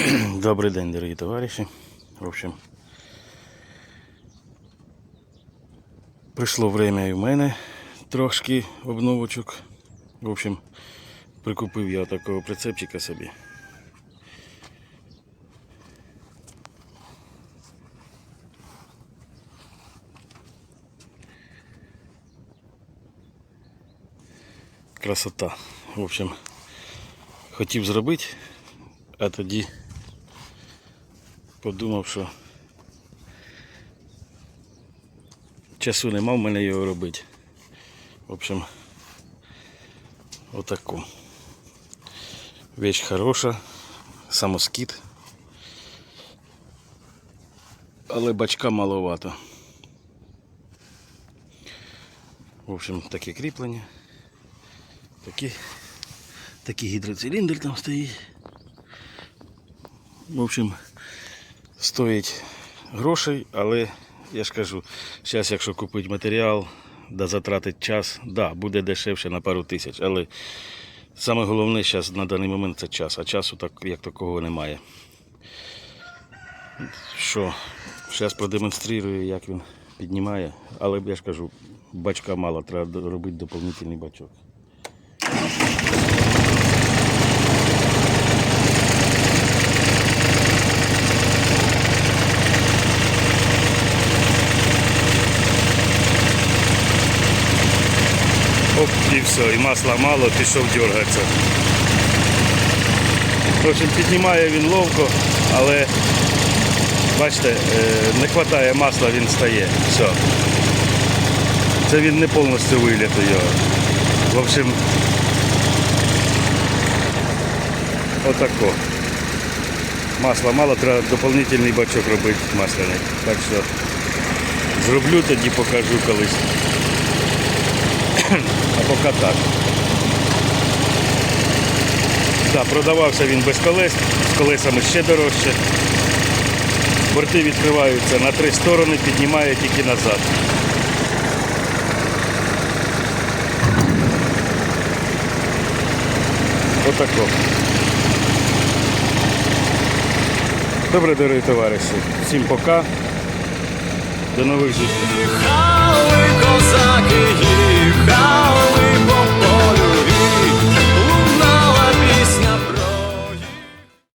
Добрий день, дорогі товариші. В общем, прийшло время і в мене трошки обновочок. В общем, прикупив я такого прицепчика собі. Красота. В общем, хотів зробити, а тоді подумав, що часу нема в мене його робити. В общем, отаку. Вещь хороша, самоскид. Але бачка маловато. В общем, таке кріплення. Такі, такий гідроциліндр там стоїть. В общем, стоїть грошей, але я ж кажу, зараз якщо купити матеріал, да затратить час, да, буде дешевше на пару тисяч, але саме головне зараз на даний момент це час, а часу так як такого немає. Що, зараз продемонструю, як він піднімає, але я ж кажу, бачка мало, треба робити доповнительний бачок. Оп, і все, і масла мало, пішов дергатися. В общем, піднімає він ловко, але бачите, е, не вистачає масла, він стає. Все. Це він не повністю виліто його. В общем, отако. Масла мало, треба доповнительний бачок робити масляний. Так що зроблю тоді покажу колись. А поки так. Так, продавався він без колес, з колесами ще дорожче. Борти відкриваються на три сторони, піднімає тільки назад. Отако. Добре, дорогі товариші. Всім пока. До нових зустрічей.